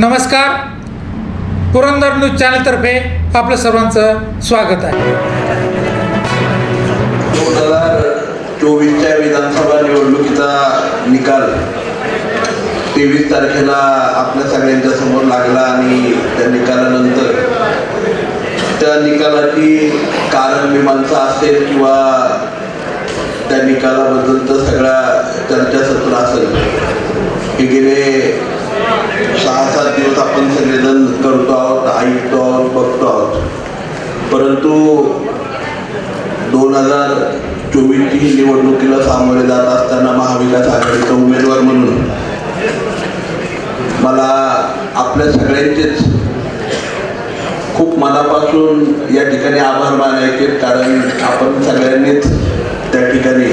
नमस्कार. पुरंदर न्यूज चॅनलतर्फे आपलं सर्वांचं स्वागत आहे. दोन हजार चोवीसच्या विधानसभा निवडणुकीचा निकाल तेवीस तारखेला आपल्या सगळ्यांच्या समोर लागला आणि त्या निकालानंतर त्या निकालाची कारण मीमांसा असेल किंवा त्या निकालाबद्दलचं सगळा चर्चासत्र असेल हे गेले सहा सात दिवस आपण सगळेजण करतो आहोत ऐकतो आहोत बघतो आहोत. परंतु दोन हजार चोवीसची निवडणुकीला सामोरे जात असताना महाविकास आघाडीचा उमेदवार म्हणून मला आपल्या सगळ्यांचेच खूप मनापासून या ठिकाणी आभार मानायचे कारण आपण सगळ्यांनीच त्या ठिकाणी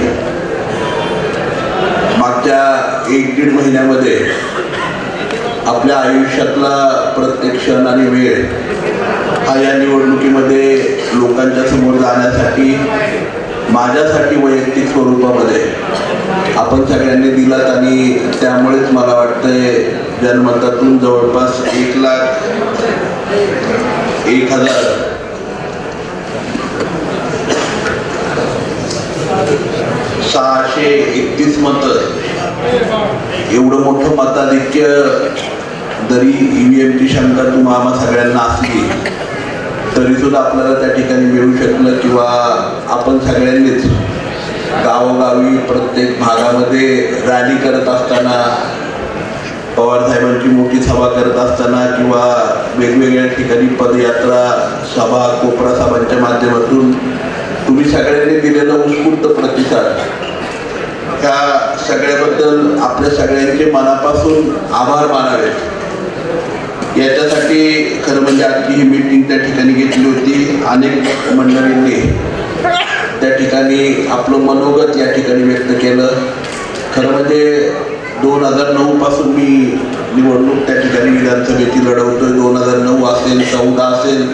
मागच्या एक दीड महिन्यामध्ये आपल्या आयुष्यातला प्रत्येक क्षण आणि वेळ हा या निवडणुकीमध्ये लोकांच्या समोर जाण्यासाठी माझ्यासाठी वैयक्तिक स्वरूपामध्ये आपण सगळ्यांनी दिलात आणि त्यामुळेच मला वाटतंय जनमतातून जवळपास एक लाख एक हजार सहाशे एकतीस मतं एवढं मोठं मताधिक्य जरी ईव्हीएमची शंका तुम्हा आम्हा सगळ्यांना असली तरी सुद्धा आपल्याला त्या ठिकाणी मिळू शकलं किंवा आपण सगळ्यांनीच गावोगावी प्रत्येक भागामध्ये रॅली करत असताना पवारसाहेबांची मोठी सभा करत असताना किंवा वेगवेगळ्या ठिकाणी पदयात्रा सभा कोपरा सभांच्या माध्यमातून तुम्ही सगळ्यांनी दिलेला उत्स्फूर्त प्रतिसाद. ह्या सगळ्याबद्दल आपल्या सगळ्यांचे मनापासून आभार मानावेत याच्यासाठी खरं म्हणजे आजची ही मीटिंग त्या ठिकाणी घेतली होती. अनेक मंडळींनी त्या ठिकाणी आपलं मनोगत या ठिकाणी व्यक्त केलं. खरं म्हणजे दोन हजार नऊ पासून मी निवडणूक त्या ठिकाणी विधानसभेची लढवतोय. दोन हजार नऊ असेल चौदा असेल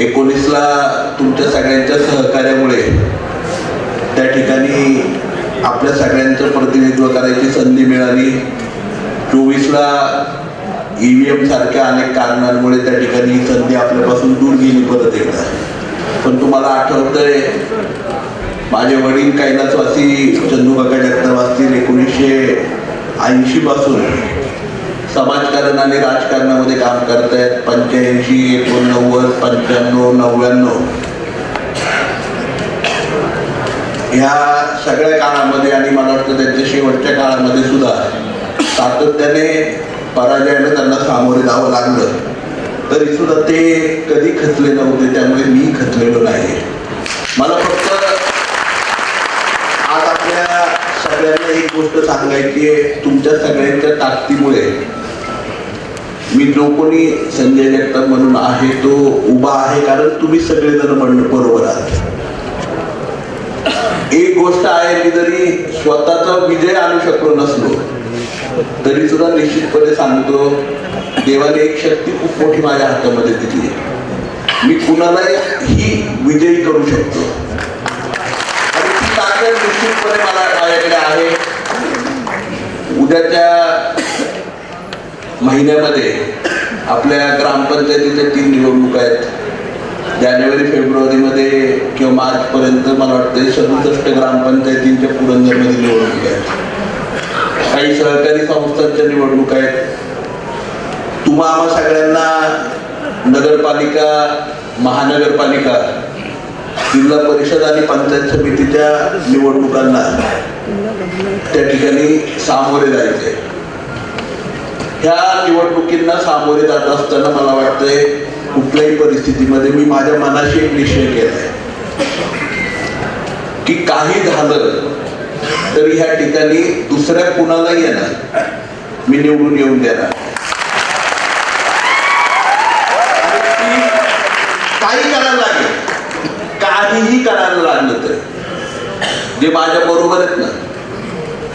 एकोणीसला तुमच्या सगळ्यांच्या सहकार्यामुळे त्या ठिकाणी आपल्या सगळ्यांचं प्रतिनिधित्व करायची संधी मिळाली. चोवीसला ईव्हीएम सारख्या अनेक कारणांमुळे त्या ठिकाणी ही संधी आपल्यापासून दूर गेली परत एकदा पण तुम्हाला आठवतंय माझे वडील कैलासवासी चंदूबाका जगताप असतील एकोणीसशे ऐंशी पासून. समाजकारण आणि राजकारणामध्ये काम करतायत. पंच्याऐंशी एकोणनव्वद पंच्याण्णव नव्याण्णव. ह्या सगळ्या काळामध्ये आणि मला वाटतं त्यांच्या शेवटच्या काळामध्ये सुद्धा सातत्याने पराजयानं त्यांना सामोरे जावं लागलं. तरी सुद्धा ते कधी खचले नव्हते त्यामुळे मी खचलेलो नाही मला फक्त आज आपल्या सगळ्यांना एक गोष्ट सांगायची आहे तुमच्या सगळ्यांच्या ताकदीमुळे. मी जो कोणी संजय जगताप म्हणून आहे तो उभा आहे कारण तुम्ही सगळेजण म्हणणं बरोबर आहात. एक गोष्ट आहे मी जरी स्वतःचा विजय आणू शकलो नसलो तरी सुद्धा निश्चितपणे सांगतो देवाने एक शक्ती खूप मोठी माझ्या हातामध्ये दिली आहे. मी कुणालाही ही विजयी करू शकतो. आणि ती ताकद निश्चितपणे मला माझ्याकडे आहे. उद्याच्या महिन्यामध्ये आपल्या ग्रामपंचायतीच्या तीन निवडणूक आहेत. जानेवारी फेब्रुवारीमध्ये किंवा मार्चपर्यंत मला वाटतं सदुसष्ट ग्रामपंचायतींच्या पुरंदरमध्ये निवडणूक आहेत. काही सहकारी संस्थांच्या निवडणुका आहेत. तुम्हा आम्हा सगळ्यांना नगरपालिका महानगरपालिका जिल्हा परिषद आणि पंचायत समितीच्या निवडणुकांना त्या ठिकाणी सामोरे जायचे. ह्या निवडणुकींना सामोरे जात असताना मला वाटतंय कुठल्याही परिस्थितीमध्ये मी माझ्या मनाशी एक निश्चय केलाय. की काही झालं तरी ह्या ठिकाणी दुसऱ्या कुणालाही येणार मी निवडून येऊन देणार काही करायला लागेल. काहीही करायला लागलं तर. जे माझ्या बरोबर आहेत ना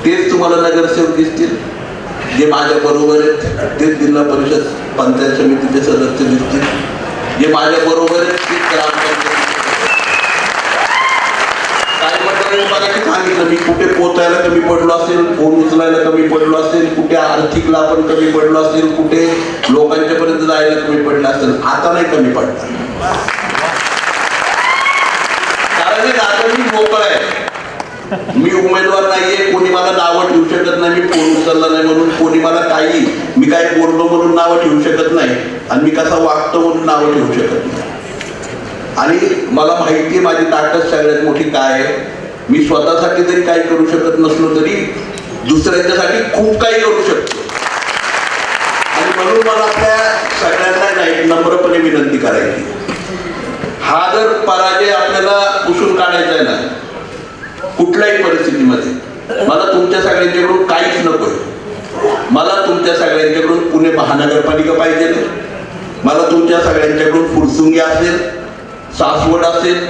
तेच तुम्हाला नगरसेवक दिसतील. जे माझ्या बरोबर आहेत तेच जिल्हा परिषद पंचायत समितीचे सदस्य दिसतील. जे माझ्या बरोबर आहेत तेच ग्रामपंचायत काही मला सांगितलं मी कुठे पोचायला कमी पडलो असेल फोन उचलायला कमी पडलो असेल कुठे आर्थिकला आपण कमी पडलो असेल कुठे लोकांच्या पर्यंत जायला कमी पडलं असेल आता नाही कमी पडणार कारण आता मी मोकळ आहे. मी उमेदवार नाहीये कोणी मला नावं ठेवू शकत नाही मी फोन उचलला नाही म्हणून कोणी मला काही मी काय बोललो म्हणून नावं ठेवू शकत नाही आणि मी कसा वागतो म्हणून नावं ठेवू शकत नाही. आणि मला माहिती आहे माझी ताकद सगळ्यात मोठी काय आहे? मी स्वतःसाठी जरी काही करू शकत नसलो तरी दुसऱ्यांच्यासाठी खूप काही करू शकतो. आणि म्हणून मला आपल्या सगळ्यांना नम्रपणे विनंती करायची. हा जर पराजय आपल्याला पुसून काढायचा आहे ना कुठल्याही परिस्थितीमध्ये मला तुमच्या सगळ्यांच्याकडून काहीच नकोय. मला तुमच्या सगळ्यांच्याकडून पुणे महानगरपालिका पाहिजे. मला तुमच्या सगळ्यांच्याकडून फुरसुंगी असेल सासवड असेल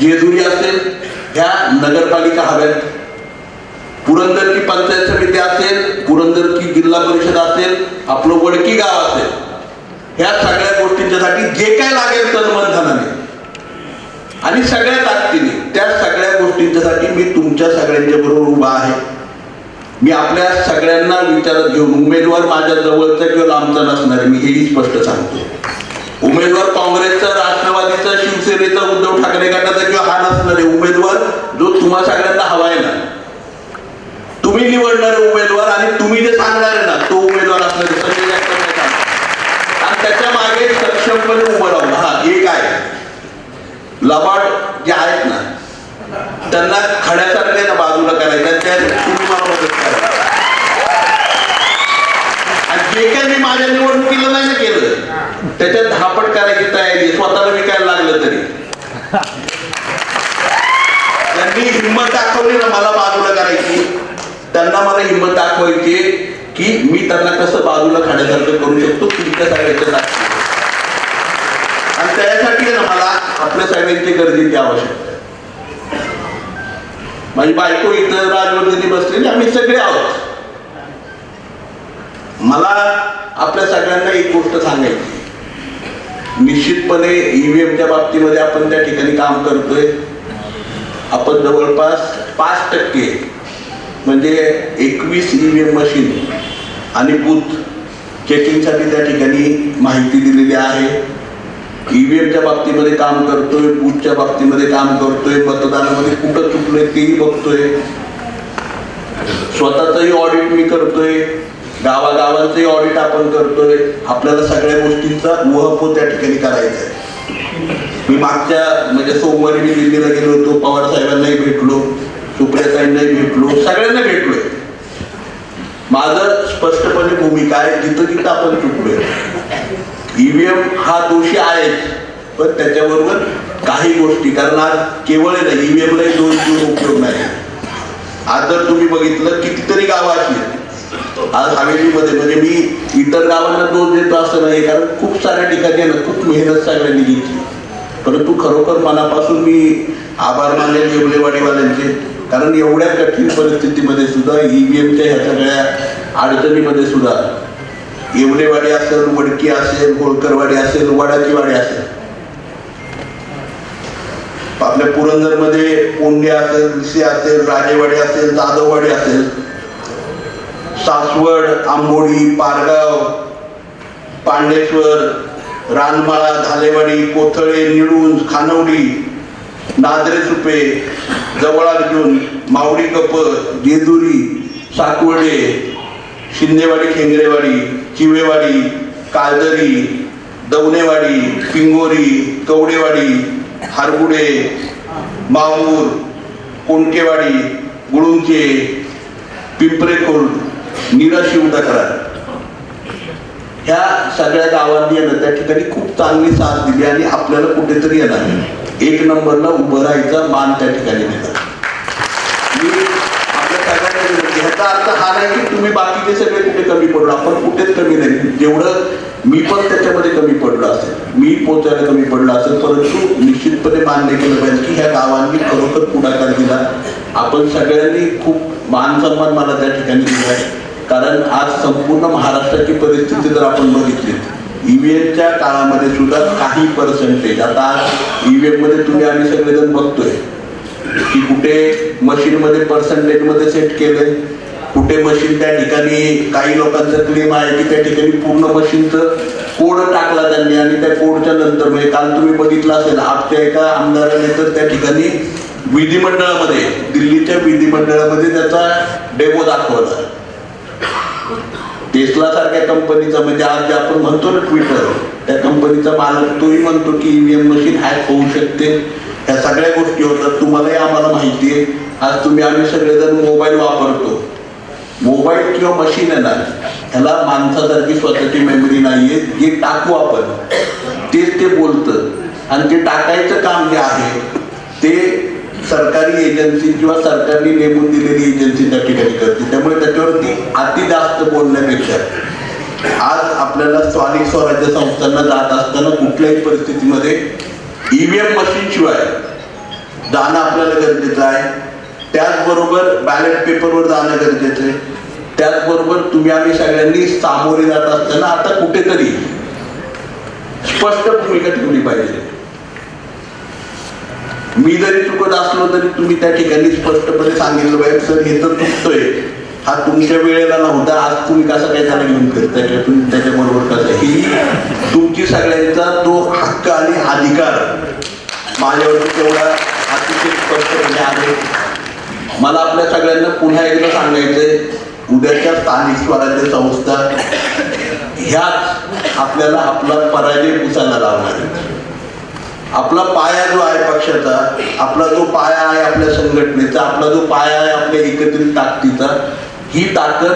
जेजुरी असेल ह्या नगरपालिका हव्यात. पुरंदर की पंचायत समिती असेल पुरंदर की जिल्हा परिषद असेल आपलं वडकी गाव असेल. ह्या सगळ्या गोष्टींच्यासाठी जे काय लागेल तनमंथनाने आणि सगळ्या ताकदीने त्या सगळ्या गोष्टींच्यासाठी मी तुमच्या सगळ्यांच्या बरोबर उभा आहे. मी आपल्या सगळ्यांना विचारात घेऊन उमेदवार माझ्या जवळचा किंवा लांबचा नसणार आहे, मी हेही स्पष्ट सांगतो उमेदवार काँग्रेसचा राष्ट्रवादीचा शिवसेनेचा उद्धव ठाकरे गटाचा किंवा हा नसणार उमेदवार जो तुम्हा सगळ्यांना हवा आहे ना. तुम्ही निवडणारे उमेदवार आणि तुम्ही जे सांगणार आहे ना तो उमेदवार असणार आणि त्याच्यामागे सक्षमपणे उभं राहून. हा एक आहे. लबाड जे आहेत ना त्यांना खड्यासारखे ना बाजूला करायचं त्या तुम्ही मला मदत करा आणि जे काही मी माझ्या निवडणुकीला नाही ना केलं त्याच्यात धापट करायची तयारी स्वतःला विकायला लागलं तरी. त्यांनी हिंमत दाखवली ना मला बाजूला करायची. त्यांना मला हिंमत दाखवायची की मी त्यांना कसं बाजूला खाण्यासारखं करू शकतो तुमच्या सगळ्याच्या आणि त्यासाठी ना मला आपल्या सगळ्यांची गरजेची आवश्यकता आहे. माझी बायको इथं राजवंदिनी बसलेली आम्ही सगळे आहोत. मला आपल्या सगळ्यांना एक गोष्ट सांगायची. निश्चितपणे ईव्हीएमच्या बाबतीमध्ये आपण त्या ठिकाणी काम करतोय. आपण जवळपास पाच टक्के म्हणजे एकवीस ईव्हीएम मशीन आणि बूथ चेकिंगसाठी त्या ठिकाणी माहिती दिलेली आहे. ईव्हीएमच्या बाबतीमध्ये काम करतोय बूथच्या बाबतीमध्ये काम करतोय मतदानामध्ये कुठं चुकलोय तेही बघतोय. स्वतःचंही ऑडिट मी करतोय. गावागावांचंही ऑडिट आपण करतोय. आपल्याला सगळ्या गोष्टींचा उहापोह त्या ठिकाणी करायचा आहे मी मागच्या म्हणजे सोमवारी मी दिल्लीला गेलो होतो पवार साहेबांनाही भेटलो सुप्रियाताईंनाही भेटलो सगळ्यांना भेटलोय. माझं स्पष्टपणे भूमिका आहे जिथं जिथं आपण चुकलोय. ईव्हीएम हा दोषी आहेच पण त्याच्याबरोबर काही गोष्टी कारण आज केवळ नाही ना दोन दिवस उपयोग नाही. आज जर तुम्ही बघितलं कितीतरी गावं अशी आहेत. आज हवेलीमध्ये म्हणजे मी इतर गावांना दोष देतो असं नाही कारण खूप साऱ्या ठिकाणी ना खूप मेहनत सगळ्यांनी घेतली. परंतु खरोखर मनापासून मी आभार मानले जेवलेवाडीवाल्यांचे कारण एवढ्या कठीण परिस्थितीमध्ये सुद्धा ईव्हीएमच्या ह्या सगळ्या अडचणीमध्ये सुद्धा येवलेवाडी असेल वडकी असेल होळकरवाडी असेल वडाची वाडी असेल. आपल्या पुरंदरमध्ये पोंडे असेल ऋषी असेल राजेवाडी असेल जाधववाडी असेल सासवड आंबोडी पारगाव पांडेश्वर रानमाळा धालेवाडी कोथळे निळूंज खानवडी नादरे सुपे जवळ अर्जुन मावडी कप जेजुरी साकवडे शिंदेवाडी खेंगरेवाडी चिवेवाडी काळदरी दवनेवाडी पिंगोरी कवडेवाडी हारगुडे माहूर कोणकेवाडी गुळुंचे पिंपरेखोर्ड निराशिव करा ह्या सगळ्या गावांनी येणं त्या ठिकाणी खूप चांगली साथ दिली आणि आपल्याला कुठेतरी येणार एक नंबरला उभं राहायचा मान त्या ठिकाणी दिला ह्याचा अर्थ हा नाही की तुम्ही बाकीचे सगळे कुठे कमी पडलो आपण कुठेच कमी नाही. जेवढं मी पण त्याच्यामध्ये कमी पडलो असेल मी पोचायला कमी पडलो असेल परंतु निश्चितपणे मान्य केलं पाहिजे की ह्या गावांनी खरोखर पुढाकार दिला. आपण सगळ्यांनी खूप मान सन्मान मला त्या ठिकाणी दिला आहे. कारण आज संपूर्ण महाराष्ट्राची परिस्थिती जर आपण बघितली ईव्हीएमच्या काळामध्ये सुद्धा काही पर्सेंटेज आता ईव्हीएममध्ये तुम्ही आम्ही सगळेजण बघतोय की कुठे मशीनमध्ये पर्सेंटेजमध्ये सेट केलंय कुठे मशीन त्या ठिकाणी काही लोकांचा क्लेम आहे की त्या ठिकाणी पूर्ण मशीनचं कोड टाकला त्यांनी आणि त्या कोडच्या नंतर म्हणजे काल तुम्ही बघितलं असेल आपल्या एका आमदाराने तर त्या ठिकाणी विधिमंडळामध्ये दिल्लीच्या विधिमंडळामध्ये त्याचा डेमो दाखवला. टेस्ला सारख्या कंपनीचा म्हणजे आज जे आपण म्हणतो ना ट्विटर त्या कंपनीचा मालक तोही म्हणतो की ईव्हीएम मशीन हॅक होऊ शकते. ह्या सगळ्या गोष्टी होतात. तुम्हालाही आम्हाला माहिती आहे. आज तुम्ही आम्ही सगळेजण मोबाईल वापरतो. मोबाईल किंवा मशीन आहे ना ह्याला माणसासारखी स्वतःची मेमरी नाहीये. जे टाकू आपण तेच ते बोलतं. आणि ते टाकायचं काम जे आहे ते सरकारी एजन्सी किंवा सरकारने नेमून दिलेली एजन्सी त्या ठिकाणी करते. त्यामुळे त्याच्यावरती अति जास्त बोलण्यापेक्षा आज आपल्याला स्थानिक स्वराज्य संस्थांना जात असताना कुठल्याही परिस्थितीमध्ये ईव्हीएम मशीन शिवाय जाणं आपल्याला गरजेचं आहे. त्याचबरोबर बॅलेट पेपरवर जाणं गरजेचं आहे. त्याचबरोबर तुम्ही आम्ही सगळ्यांनी सामोरे जात असताना आता कुठेतरी स्पष्ट भूमिका ठेवली पाहिजे. मी जरी चुकत असलो तरी तुम्ही त्या ठिकाणी स्पष्टपणे सांगितलं पाहिजे सर हे तर चुकतोय. हा तुमच्या वेळेला नव्हता आज तुम्ही कसा काय त्याला घेऊन फिरताय? किंवा तुम्ही त्याच्याबरोबर कसं ही तुमची सगळ्यांचा तो हक्क आणि अधिकार. माझ्यावरती तेवढा अतिशय स्पष्टपणे म्हणजे आहे. मला आपल्या सगळ्यांना पुन्हा एकदा सांगायचंय उद्याच्या स्थानिक स्वराज्य संस्था ह्याच आपल्याला आपला पराजय पुसायला लावणार आहे. आपला पाया जो आहे पक्षाचा आपला जो पाया आहे आपल्या संघटनेचा आपला जो पाया आहे आपल्या एकत्रित ताकदीचा ही ताकद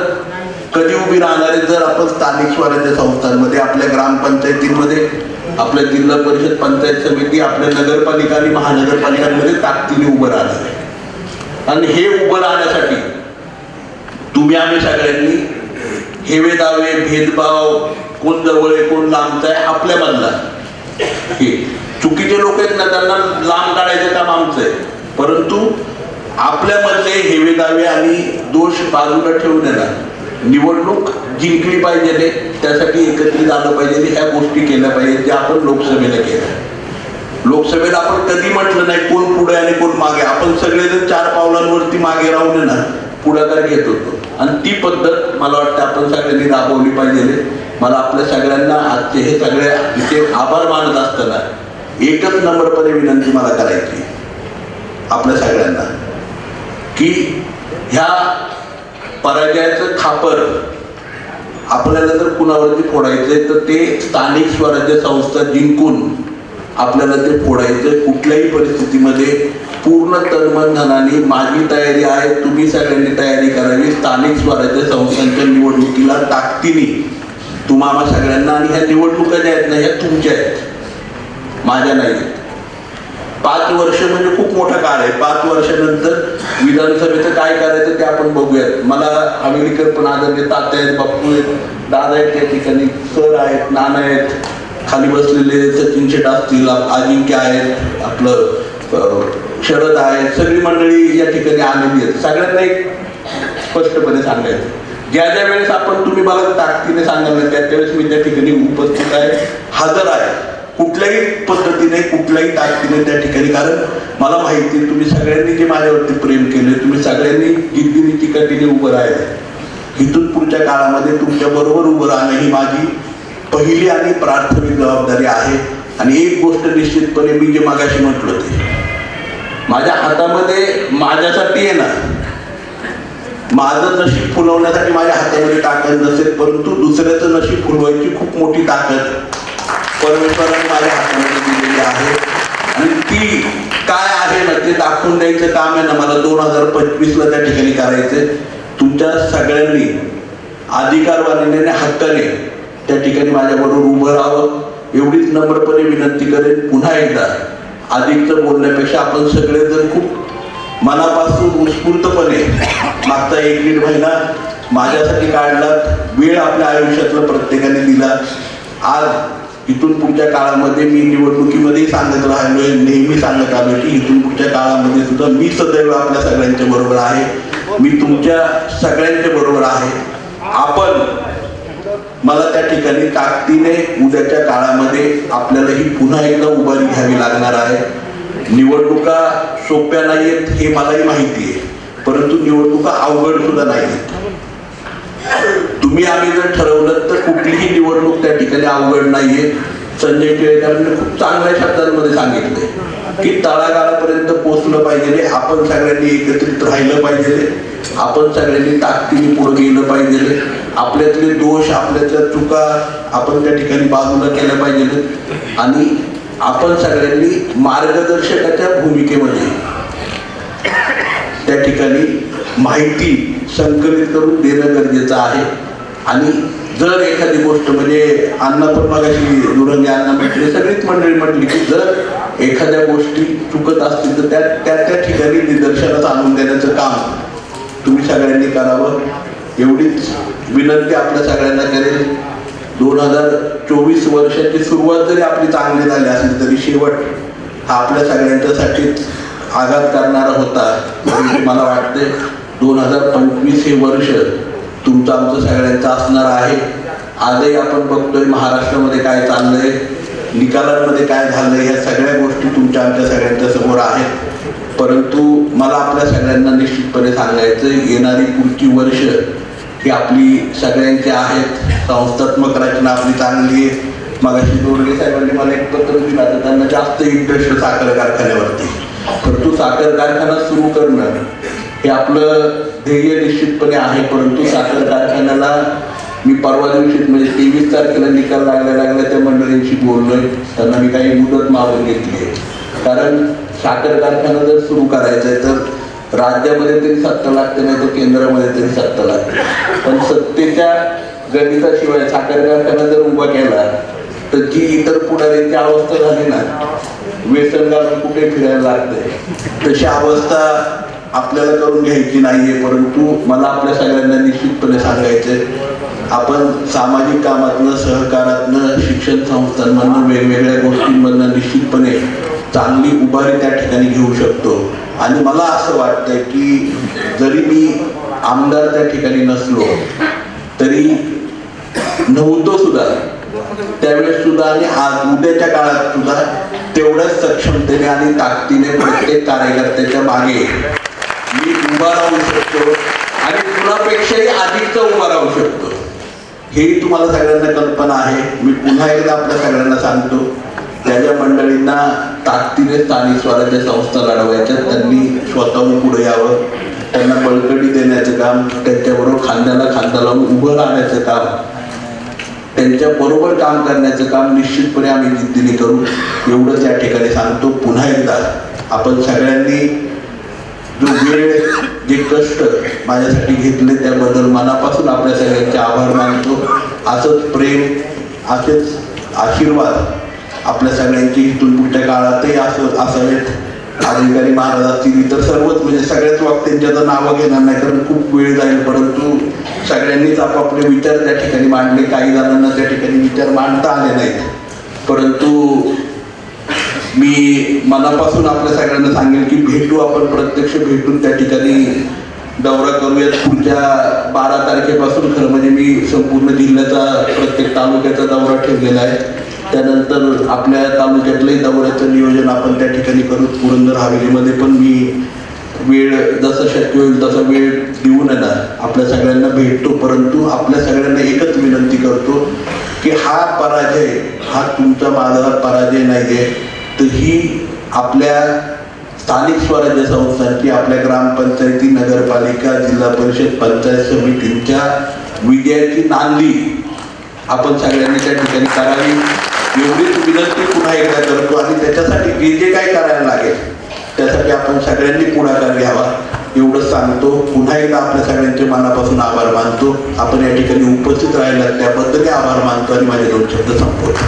कधी उभी राहणार आहे जर आपण स्थानिक स्वराज्य संस्थांमध्ये आपल्या ग्रामपंचायतींमध्ये आपल्या जिल्हा परिषद पंचायत समिती आपल्या नगरपालिका आणि महानगरपालिकांमध्ये ताकदीने उभं राहणार आहे. आणि हे उभं राहण्यासाठी तुम्ही आम्ही सगळ्यांनी हेवे दावे भेदभाव कोण जवळ आहे कोण लांबचा आहे आपल्यामधला हे चुकीचे लोक आहेत ना त्यांना लांब काढायचं काम आमचं आहे. परंतु आपल्यामधले हेवे दावे आणि दोष बाजूला ठेवून आहे निवडणूक जिंकली पाहिजे त्यासाठी एकत्रित आलं पाहिजे ह्या गोष्टी केल्या पाहिजे ज्या आपण लोकसभेला केल्या. लोकसभेला आपण कधी म्हटलं नाही कोण पुढे आणि कोण मागे. आपण सगळेजण चार पावलांवरती मागे राहून आहे ना पुढाकार घेत होतो. आणि ती पद्धत मला वाटतं आपण सगळ्यांनी राबवली पाहिजे मला आपल्या सगळ्यांना आजचे हे सगळे इथे आभार मानत असताना एकच नम्रपणे विनंती मला करायची आपल्या सगळ्यांना की ह्या पराजयाचं खापर आपल्याला जर कुणावरती फोडायचंय तर ते स्थानिक स्वराज्य संस्था जिंकून आपल्याला ते फोडायचं कुठल्याही परिस्थितीमध्ये पूर्ण तनमन धनाने माझी तयारी आहे तुम्ही सगळ्यांनी तयारी करावी स्थानिक स्वराज्य संस्थांच्या निवडणुकीला ताकदीने तुम्हाला सगळ्यांना आणि ह्या निवडणुका ज्या आहेत ना ह्या तुमच्या आहेत. माझ्या नाही आहेत. पाच वर्ष म्हणजे खूप मोठा काळ आहे. पाच वर्षानंतर विधानसभेचं काय करायचं ते आपण बघूयात. मला आंबेडकर पण आदरणीय तात्या आहेत बाप्पू आहेत दादा आहेत त्या ठिकाणी सर आहेत नाना आहेत खाली बसलेले सचिन शेट असतील अजिंक्य आहेत आपलं शरद आहेत सगळी मंडळी या ठिकाणी आलेली आहेत. सगळ्यांना एक स्पष्टपणे सांगायचं. ज्या ज्या वेळेस आपण तुम्ही मला ताकदीने सांगाल त्या त्यावेळेस मी त्या ठिकाणी उपस्थित आहे हजर आहे. कुठल्याही पद्धतीने कुठल्याही ताकदीने त्या ठिकाणी कारण मला माहिती आहे तुम्ही सगळ्यांनी जे माझ्यावरती प्रेम केले तुम्ही सगळ्यांनी जिद्दीने तिकटीने उभं राहिले इथून पुढच्या काळामध्ये तुमच्या बरोबर उभं राहणं ही माझी पहिली आणि प्राथमिक जबाबदारी आहे. आणि एक गोष्ट निश्चितपणे मी जे मागाशी म्हटलं ते माझ्या हातामध्ये माझ्यासाठी आहे ना माझं नशीब फुलवण्यासाठी माझ्या हातामध्ये ताकद नसेल परंतु दुसऱ्याचं नशीब फुलवायची खूप मोठी ताकद परमेश्वराने माझ्या हातामध्ये दिलेली आहे. आणि ती काय आहे ना ते दाखवून द्यायचं काम आहे ना मला दोन हजार पंचवीसला त्या ठिकाणी करायचं तुमच्या सगळ्यांनी अधिकारवाणीने आणि हक्काने त्या ठिकाणी माझ्याबरोबर उभं राहावं. एवढीच नम्रपणे विनंती करेन. पुन्हा एकदा अधिकचं बोलण्यापेक्षा आपण सगळेजण खूप मनापासून उत्स्फूर्तपणे मागचा एक दीड महिना माझ्यासाठी काढला वेळ आपल्या आयुष्यातला प्रत्येकाने दिला. आज इथून पुढच्या काळामध्ये मी निवडणुकीमध्येही सांगत राहिलोय नेहमी सांगत आलो की इथून पुढच्या काळामध्ये सुद्धा मी सदैव आपल्या सगळ्यांच्या बरोबर आहे. मी तुमच्या सगळ्यांच्या बरोबर आहे. आपण मला त्या ठिकाणी ताकदीने उद्याच्या काळामध्ये आपल्याला ही पुन्हा एकदा उभारी घ्यावी लागणार आहे. निवडणुका सोप्या नाहीयेत हे मलाही माहिती आहे. परंतु निवडणुका अवघड सुद्धा नाहीयेत. तुम्ही आम्ही जर ठरवलं तर कुठलीही निवडणूक त्या ठिकाणी अवघड नाहीये. संजय टिळेकरांनी खूप चांगल्या शब्दांमध्ये सांगितले की तळागाळापर्यंत पोहोचलं पाहिजे आपण सगळ्यांनी एकत्रित राहिलं पाहिजे आपण सगळ्यांनी ताकदीने पुढे गेलं पाहिजे आपल्यातले दोष आपल्यातल्या चुका आपण त्या ठिकाणी बाजूला केल्या पाहिजे. आणि आपण सगळ्यांनी मार्गदर्शकाच्या भूमिकेमध्ये त्या ठिकाणी माहिती संकलित करून देणं गरजेचं आहे. आणि जर एखादी गोष्ट म्हणजे अण्णा पण मगाशी दुरंगे अण्णा म्हटले सगळीच मंडळी म्हटली की जर एखाद्या गोष्टी चुकत असतील तर त्या त्या त्या ठिकाणी निदर्शनात आणून देण्याचं काम तुम्ही सगळ्यांनी करावं. एवढीच विनंती आपल्या सगळ्यांना करेल. दोन हजार चोवीस वर्षाची सुरुवात जरी आपली चांगली झाली असेल तरी शेवट हा आपल्या सगळ्यांच्यासाठीच आघात करणारा होता मला वाटते दोन हजार पंचवीस हे वर्ष तुमचं आमचं सगळ्यांचं असणार आहे. आजही आपण बघतोय महाराष्ट्रामध्ये काय चाललंय निकालांमध्ये काय झालंय ह्या सगळ्या गोष्टी तुमच्या आमच्या सगळ्यांच्या समोर आहेत. परंतु मला आपल्या सगळ्यांना निश्चितपणे सांगायचं येणारी पुढची वर्ष ही आपली सगळ्यांची आहेत. संस्थात्मक रचना आपली चांगली आहे. मगाशी दोरगे साहेबांनी मला एक पत्र दिला तर त्यांना जास्त इंटरेस्ट साखर कारखान्यावरती. परंतु साखर कारखाना सुरू करणं हे आपलं ध्येय निश्चितपणे आहे परंतु साखर कारखान्याला मी परवा दिवशी म्हणजे तेवीस तारखेला निकाल लागल्या लागल्या त्या मंडळींशी बोललोय. त्यांना मी काही मुदत मागून घेतली आहे. कारण साखर कारखाना जर सुरू करायचा आहे तर राज्यामध्ये तरी सत्ता लागते नाही तर केंद्रामध्ये तरी सत्ता लागते. पण सत्तेच्या गणिताशिवाय साखर कारखाना जर उभा केला तर जी इतर पुढाऱ्यांची अवस्था झाली ना व्यसन घालून कुठे फिरायला लागते? तशी अवस्था आपल्याला करून घ्यायची नाहीये परंतु मला आपल्या सगळ्यांना निश्चितपणे सांगायचंय. आपण सामाजिक कामातनं सहकारातनं शिक्षण संस्थांमधनं वेगवेगळ्या गोष्टींमधनं निश्चितपणे चांगली उभारी त्या ठिकाणी घेऊ शकतो. आणि मला असं वाटतंय की जरी मी आमदार त्या ठिकाणी नसलो तरी नव्हतो सुद्धा. त्यावेळेस सुद्धा आणि आज उद्याच्या काळात सुद्धा तेवढ्याच सक्षमतेने आणि ताकदीने प्रत्येक कार्यकर्त्याच्या मागे उभा राहू शकतो आणि तुलापेक्षाही अधिकचा उभा राहू शकतो. हेही तुम्हाला सगळ्यांना कल्पना आहे. मी पुन्हा एकदा आपल्या सगळ्यांना सांगतो. ज्या ज्या मंडळींना ताकदीने स्थानिक स्वराज्य संस्था लढवायच्या त्यांनी स्वतःहून पुढे यावं. त्यांना बळकटी देण्याचं काम त्यांच्याबरोबर खांद्याला खांदा लावून उभं राहण्याचं काम त्यांच्या बरोबर काम करण्याचं काम निश्चितपणे आम्ही जिद्दीने करू. एवढंच या ठिकाणी सांगतो. पुन्हा एकदा आपण सगळ्यांनी जो वेळ जे कष्ट माझ्यासाठी घेतले त्याबद्दल मनापासून आपल्या सगळ्यांचे आभार मानतो. असंच प्रेम असेच आशीर्वाद आपल्या सगळ्यांची इथून पुढच्या काळातही असं असावेत. अधिकारी महाराज असतील इतर सर्वच म्हणजे सगळ्याच वक्त्यांच्या तर नावं घेणार नाही कारण खूप वेळ जाईल. परंतु सगळ्यांनीच आपापले विचार त्या ठिकाणी मांडले. काही जणांना त्या ठिकाणी विचार मांडता आले नाहीत. परंतु मी मनापासून आपल्या सगळ्यांना सांगेल की भेटू आपण प्रत्यक्ष भेटून त्या ठिकाणी दौरा करूयात. पुढच्या बारा तारखेपासून खरं म्हणजे मी संपूर्ण जिल्ह्याचा प्रत्येक तालुक्याचा दौरा ठेवलेला आहे. त्यानंतर आपल्या तालुक्यातलंही दौऱ्याचं नियोजन आपण त्या ठिकाणी करू. पुरंदर हवेलीमध्ये पण मी वेळ जसं शक्य होईल तसा वेळ देऊन येणार ना आपल्या सगळ्यांना भेटतो. परंतु आपल्या सगळ्यांना एकच विनंती करतो की हा पराजय हा तुमचा माझा पराजय नाही आहे तर ही आपल्या स्थानिक स्वराज्य संस्थांची आपल्या ग्रामपंचायती नगरपालिका जिल्हा परिषद पंचायत समितींच्या विजयाची नांदी आपण सगळ्यांनी त्या ठिकाणी करावी. एवढीच विनंती पुन्हा एकदा करतो आणि त्याच्यासाठी जे जे काय करायला लागेल त्यासाठी आपण सगळ्यांनी पुढाकार घ्यावा. एवढंच सांगतो. पुन्हा एकदा आपल्या सगळ्यांचे मनापासून आभार मानतो. आपण या ठिकाणी उपस्थित राहिलात. त्याबद्दलही आभार मानतो आणि माझे दोन शब्द संपवतो.